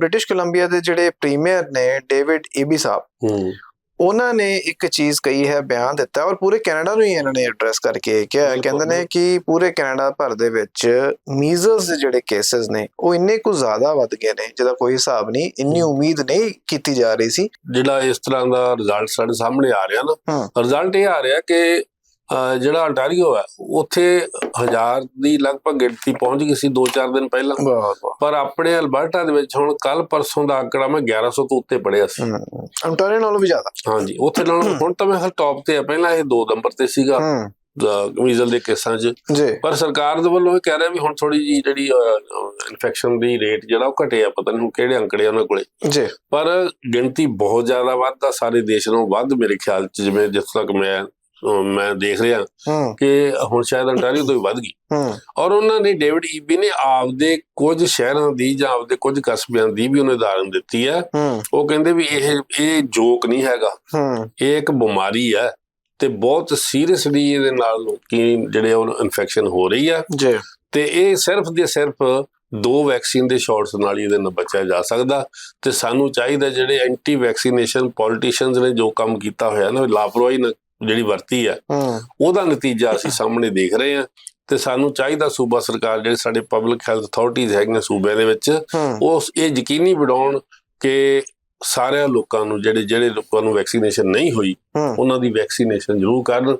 British Columbia ਦੇ ਜਿਹੜੇ premier ਨੇ ਡੇਵਿਡ ਈਬੀ ਸਾਹਿਬ ਹੂੰ। ਉਹਨਾਂ ਨੇ ਇੱਕ ਚੀਜ਼ ਕਹੀ ਹੈ ਬਿਆਨ ਦਿੱਤਾ ਔਰ ਪੂਰੇ ਕੈਨੇਡਾ ਨੂੰ ਹੀ ਇਹਨਾਂ ਨੇ ਐਡਰੈਸ ਕਰਕੇ ਕਿਹਾ। ਕਹਿੰਦੇ ਨੇ ਕਿ ਪੂਰੇ ਕੈਨੇਡਾ ਭਰ ਦੇ ਵਿੱਚ ਮੀਜ਼ਲਸ ਦੇ ਜਿਹੜੇ ਕੇਸਸ ਨੇ ਉਹ ਇੰਨੇ ਕੁ ਜ਼ਿਆਦਾ ਵੱਧ ਗਏ ਨੇ ਜਿਹਦਾ ਕੋਈ ਹਿਸਾਬ ਨਹੀਂ ਇੰਨੀ ਉਮੀਦ ਨਹੀਂ ਕੀਤੀ ਜਾ ਰਹੀ ਸੀ। ਜਿਹੜਾ ਇਸ ਤਰ੍ਹਾਂ ਦਾ ਰਿਜ਼ਲਟ ਸਾਡੇ ਸਾਹਮਣੇ ਆ ਰਿਹਾ ਨਾ। ਰਿਜ਼ਲਟ ਇਹ ਆ ਰਿਹਾ ਕਿ ਜਿਹੜਾ ਅੰਟਾਰੀਓ ਹੈ ਉੱਥੇ ਹਜ਼ਾਰ ਦੀ ਲਗਭਗ ਗਿਣਤੀ ਪਹੁੰਚ ਗਈ ਸੀ 2-4 ਦਿਨ ਪਹਿਲਾਂ। ਪਰ ਆਪਣੇ ਅਲਬਰਟਾ ਦੇ ਵਿੱਚ ਹੁਣ ਕੱਲ ਪਰਸੋਂ ਦਾ ਆંકੜਾ ਮੈਂ 1100 ਤੋਂ ਉੱਤੇ ਪੜਿਆ ਸੀ। ਅੰਟਾਰੀਓ ਨਾਲੋਂ ਵੀ ਜ਼ਿਆਦਾ। ਹਾਂਜੀ ਉੱਥੇ ਨਾਲ ਹੁਣ ਤਾਂ ਮੈਂ ਹਰ ਟੌਪ ਤੇ ਆ ਪਹਿਲਾਂ ਇਹ 2 ਨੰਬਰ ਤੇ ਸੀਗਾ ਮੀਜ਼ਲ ਦੇ ਕੇਸਾਂ 'ਚ। ਪਰ ਸਰਕਾਰ ਦੇ ਵੱਲੋਂ ਇਹ ਕਹਿ ਰਿਹਾ ਵੀ ਹੁਣ ਥੋੜੀ ਜੀ ਜਿਹੜੀ ਇਨਫੈਕਸ਼ਨ ਦੀ ਰੇਟ ਜਿਹੜਾ ਉਹ ਘਟਿਆ ਪਤਾ ਨਹੀਂ ਹੁਣ ਕਿਹੜੇ ਅੰਕੜੇ ਉਹਨਾਂ ਕੋਲੇ। ਜੀ। ਪਰ ਗਿਣਤੀ ਬਹੁਤ ਜ਼ਿਆਦਾ ਵੱਧਦਾ ਸਾਰੇ ਦੇਸ਼ ਨਾਲੋਂ ਵੱਧ ਮੇਰੇ ਖਿਆਲ 'ਚ ਜਿਵੇਂ ਜਿਸ ਤੱਕ ਮੈਂ ਮੈਂ ਦੇਖ ਰਿਹਾ ਕਿ ਹੁਣ ਸ਼ਾਇਦ ਅੰਟਾਰੀਓ ਤੋਂ ਵੀ ਵੱਧ ਗਈ। ਔਰ ਉਹਨਾਂ ਨੇ ਡੇਵਿਡ ਈਬੀ ਨੇ ਆਪਦੇ ਕੁਝ ਸ਼ਹਿਰਾਂ ਦੀ ਜਾਂ ਆਪਦੇ ਕੁਝ ਕਸਬਿਆਂ ਦੀ ਵੀ ਉਹਨੇ ਉਦਾਹਰਨ ਦਿੱਤੀ ਹੈ। ਉਹ ਕਹਿੰਦੇ ਵੀ ਇਹ ਇਹ ਜੋਕ ਨਹੀਂ ਹੈਗਾ। ਇਹ ਇੱਕ ਬਿਮਾਰੀ ਹੈ ਤੇ ਬਹੁਤ ਸੀਰੀਅਸਲੀ ਇਹਦੇ ਨਾਲ ਲੋਕੀ ਜਿਹੜੇ ਉਹ ਇਨਫੈਕਸ਼ਨ ਹੋ ਰਹੀ ਹੈ ਜੀ। ਤੇ ਇਹ ਸਿਰਫ ਦੇ ਸਿਰਫ ਦੋ ਵੈਕਸੀਨ ਦੇ ਸ਼ਾਟਸ ਨਾਲ ਹੀ ਇਹਦੇ ਨਾਲ ਬਚਿਆ ਜਾ ਸਕਦਾ। ਤੇ ਸਾਨੂੰ ਚਾਹੀਦਾ ਜਿਹੜੇ ਐਂਟੀ ਵੈਕਸੀਨੇਸ਼ਨ ਪੋਲੀਟੀਸ਼ੀਅਨਸ ਨੇ ਜੋ ਕੰਮ ਕੀਤਾ ਹੋਇਆ ਨਾ ਲਾਪਰਵਾਹੀ ਨਾਲ ਜਿਹੜੀ ਵਰਤੀ ਹੈ ਹੂੰ। ਉਹਦਾ ਨਤੀਜਾ ਅਸੀਂ ਸਾਹਮਣੇ ਦੇਖ ਰਹੇ ਹਾਂ ਤੇ ਸਾਨੂੰ ਚਾਹੀਦਾ ਸੂਬਾ ਸਰਕਾਰ ਜਿਹੜੇ ਸਾਡੇ ਪਬਲਿਕ ਹੈਲਥ ਅਥਾਰਟੀਜ਼ ਹੈਗੀਆਂ ਸੂਬਿਆਂ ਦੇ ਵਿੱਚ ਉਹ ਇਹ ਯਕੀਨੀ ਬਣਾਉਣ ਕਿ ਸਾਰਿਆਂ ਲੋਕਾਂ ਨੂੰ ਜਿਹੜੇ ਜਿਹੜੇ ਲੋਕਾਂ ਨੂੰ ਵੈਕਸੀਨੇਸ਼ਨ ਨਹੀਂ ਹੋਈ ਉਹਨਾਂ ਦੀ ਵੈਕਸੀਨੇਸ਼ਨ ਜ਼ਰੂਰ ਕਰਨ।